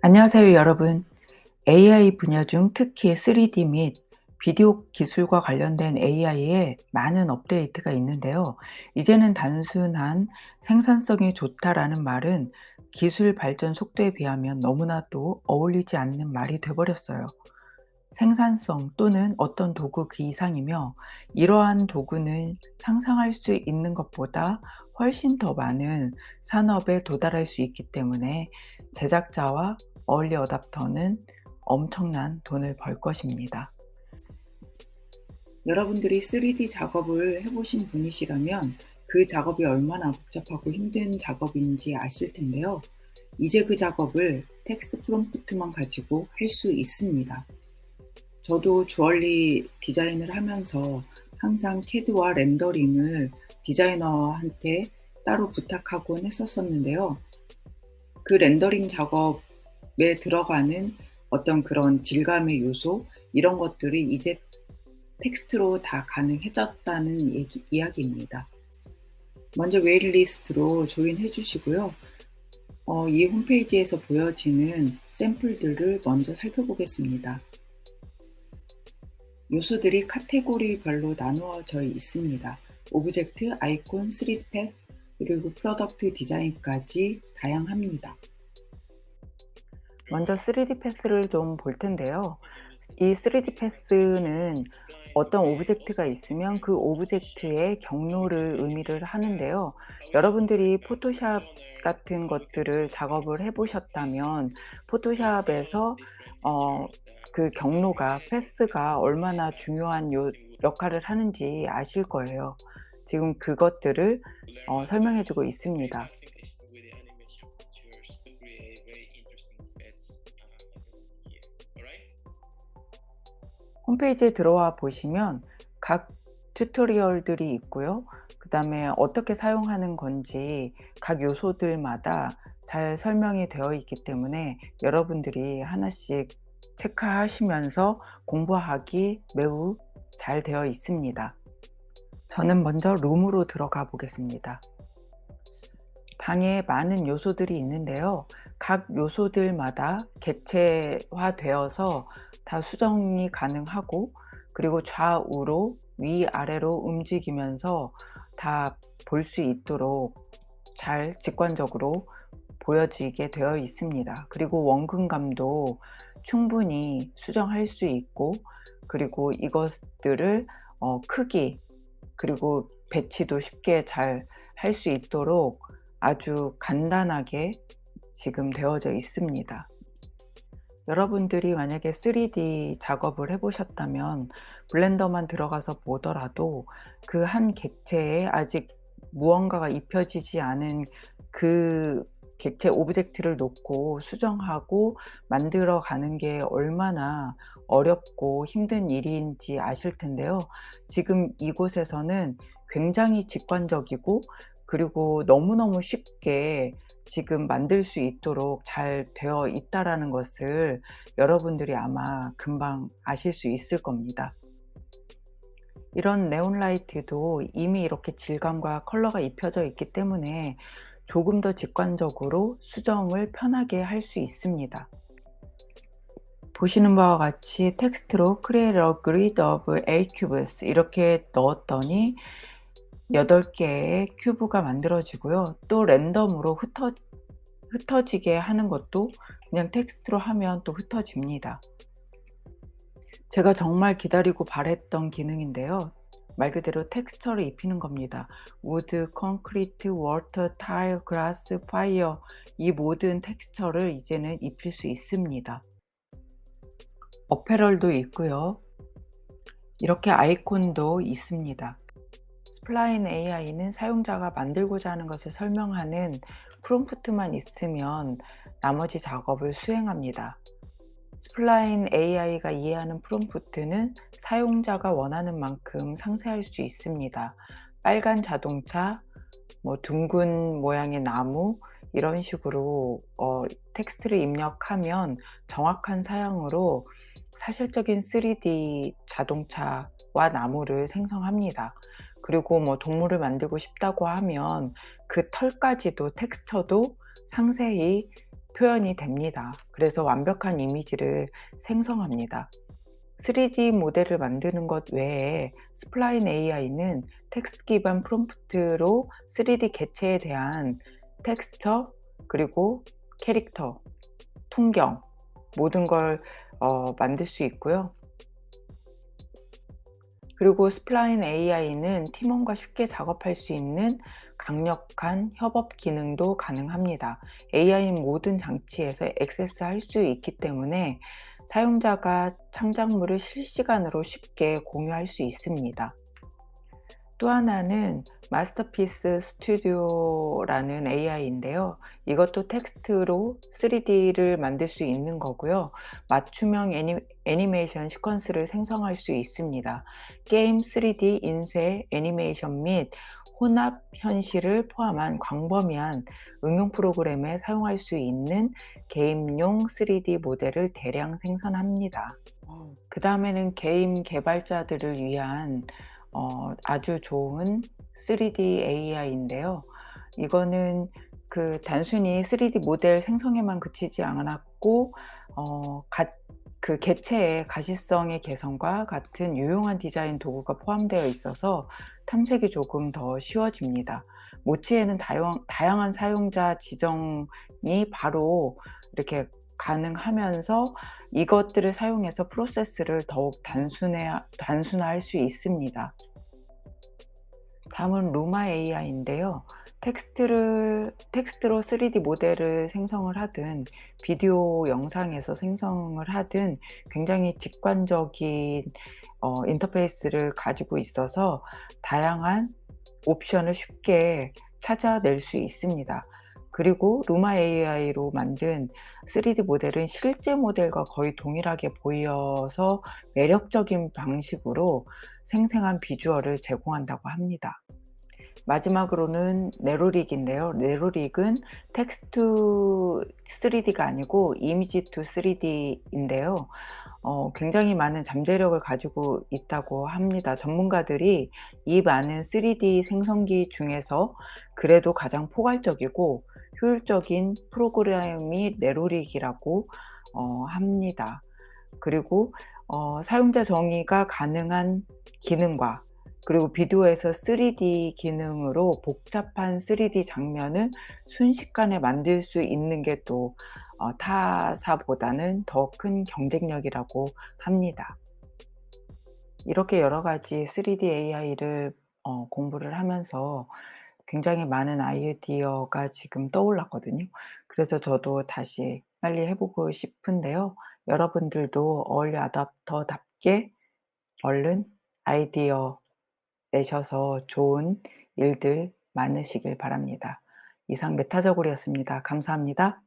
안녕하세요, 여러분. AI 분야 중 특히 3D 및 비디오 기술과 관련된 AI에 많은 업데이트가 있는데요. 이제는 단순한 생산성이 좋다라는 말은 기술 발전 속도에 비하면 너무나도 어울리지 않는 말이 돼버렸어요. 생산성 또는 어떤 도구 그 이상이며 이러한 도구는 상상할 수 있는 것보다 훨씬 더 많은 산업에 도달할 수 있기 때문에 제작자와 얼리 어답터는 엄청난 돈을 벌 것입니다. 여러분들이 3D 작업을 해보신 분이시라면 그 작업이 얼마나 복잡하고 힘든 작업인지 아실 텐데요. 이제 그 작업을 텍스트 프롬프트만 가지고 할 수 있습니다. 저도 주얼리 디자인을 하면서 항상 캐드와 렌더링을 디자이너한테 따로 부탁하곤 했었었는데요. 그 렌더링 작업에 들어가는 어떤 그런 질감의 요소 이런 것들이 이제 텍스트로 다 가능해졌다는 얘기, 이야기입니다. 먼저 웨일리스트로 조인해 주시고요. 어, 이 홈페이지에서 보여지는 샘플들을 먼저 살펴보겠습니다. 요소들이 카테고리별로 나누어져 있습니다. 오브젝트, 아이콘, 3D 팩, 그리고 프로덕트 디자인까지 다양합니다. 먼저 3D 패스를 좀 볼 텐데요. 이 3D 패스는 어떤 오브젝트가 있으면 그 오브젝트의 경로를 의미를 하는데요. 여러분들이 포토샵 같은 것들을 작업을 해 보셨다면 포토샵에서 어, 그 경로가 패스가 얼마나 중요한 요, 역할을 하는지 아실 거예요. 지금 그것들을 어, 설명해 주고 있습니다. 홈페이지에 들어와 보시면 각 튜토리얼들이 있고요. 그 다음에 어떻게 사용하는 건지 각 요소들마다 잘 설명이 되어 있기 때문에 여러분들이 하나씩 체크하시면서 공부하기 매우 잘 되어 있습니다. 저는 먼저 룸으로 들어가 보겠습니다. 방에 많은 요소들이 있는데요. 각 요소들마다 객체화되어서 다 수정이 가능하고 그리고 좌우로 위아래로 움직이면서 다 볼 수 있도록 잘 직관적으로 보여지게 되어 있습니다. 그리고 원근감도 충분히 수정할 수 있고 그리고 이것들을 어, 크기 그리고 배치도 쉽게 잘 할 수 있도록 아주 간단하게 지금 되어져 있습니다. 여러분들이 만약에 3D 작업을 해보셨다면 블렌더만 들어가서 보더라도 그 한 객체에 아직 무언가가 입혀지지 않은 그 객체 오브젝트를 놓고 수정하고 만들어 가는 게 얼마나 어렵고 힘든 일인지 아실 텐데요. 지금 이곳에서는 굉장히 직관적이고 그리고 너무너무 쉽게 지금 만들 수 있도록 잘 되어 있다라는 것을 여러분들이 아마 금방 아실 수 있을 겁니다. 이런 네온라이트도 이미 이렇게 질감과 컬러가 입혀져 있기 때문에 조금 더 직관적으로 수정을 편하게 할 수 있습니다. 보시는 바와 같이 텍스트로 Create a grid of A cubes 이렇게 넣었더니 8개의 큐브가 만들어지고요. 또 랜덤으로 흩어, 흩어지게 하는 것도 그냥 텍스트로 하면 또 흩어집니다. 제가 정말 기다리고 바랬던 기능인데요. 말 그대로 텍스처를 입히는 겁니다. 우드, 콘크리트, 워터, 타일, 그라스, 파이어 이 모든 텍스처를 이제는 입힐 수 있습니다. 어페럴도 있고요. 이렇게 아이콘도 있습니다. 스플라인 AI는 사용자가 만들고자 하는 것을 설명하는 프롬프트만 있으면 나머지 작업을 수행합니다. 스플라인 AI가 이해하는 프롬프트는 사용자가 원하는 만큼 상세할 수 있습니다. 빨간 자동차, 뭐 둥근 모양의 나무 이런 식으로 어, 텍스트를 입력하면 정확한 사양으로 사실적인 3D 자동차와 나무를 생성합니다. 그리고 뭐 동물을 만들고 싶다고 하면 그 털까지도 텍스처도 상세히 표현이 됩니다. 그래서 완벽한 이미지를 생성합니다. 3D 모델을 만드는 것 외에 스플라인 AI는 텍스트 기반 프롬프트로 3D 개체에 대한 텍스처 그리고 캐릭터, 풍경 모든 걸 어, 만들 수 있고요. 그리고 스플라인 AI는 팀원과 쉽게 작업할 수 있는 강력한 협업 기능도 가능합니다. AI는 모든 장치에서 액세스할 수 있기 때문에 사용자가 창작물을 실시간으로 쉽게 공유할 수 있습니다. 또 하나는 마스터피스 스튜디오라는 AI인데요. 이것도 텍스트로 3D를 만들 수 있는 거고요. 맞춤형 애니, 애니메이션 시퀀스를 생성할 수 있습니다. 게임 3D 인쇄 애니메이션 및 혼합 현실을 포함한 광범위한 응용 프로그램에 사용할 수 있는 게임용 3D 모델을 대량 생산합니다. 그 다음에는 게임 개발자들을 위한 어, 아주 좋은 3D AI인데요. 이거는 그 단순히 3D 모델 생성에만 그치지 않았고 어, 가, 그 개체의 가시성의 개선과 같은 유용한 디자인 도구가 포함되어 있어서 탐색이 조금 더 쉬워집니다. 모치에는 다양, 다양한 사용자 지정이 바로 이렇게 가능하면서 이것들을 사용해서 프로세스를 더욱 단순해, 단순화할 수 있습니다. 다음은 루마 AI인데요. 텍스트를, 텍스트로 3D 모델을 생성을 하든 비디오 영상에서 생성을 하든 굉장히 직관적인 어, 인터페이스를 가지고 있어서 다양한 옵션을 쉽게 찾아낼 수 있습니다. 그리고 루마 AI로 만든 3D 모델은 실제 모델과 거의 동일하게 보여서 매력적인 방식으로 생생한 비주얼을 제공한다고 합니다. 마지막으로는 네로릭인데요. 네로릭은 텍스트 3D가 아니고 이미지 투 3D인데요. 어, 굉장히 많은 잠재력을 가지고 있다고 합니다. 전문가들이 이 많은 3D 생성기 중에서 그래도 가장 포괄적이고 효율적인 프로그램이 네로릭이라고 어, 합니다. 그리고 어, 사용자 정의가 가능한 기능과 그리고 비디오에서 3D 기능으로 복잡한 3D 장면을 순식간에 만들 수 있는 게또 어, 타사보다는 더 큰 경쟁력이라고 합니다. 이렇게 여러 가지 3D AI를 어, 공부를 하면서 굉장히 많은 아이디어가 지금 떠올랐거든요. 그래서 저도 다시 빨리 해 보고 싶은데요. 여러분들도 어울리 아답터답게 얼른 아이디어 내셔서 좋은 일들 많으시길 바랍니다. 이상 메타저골이었습니다. 감사합니다.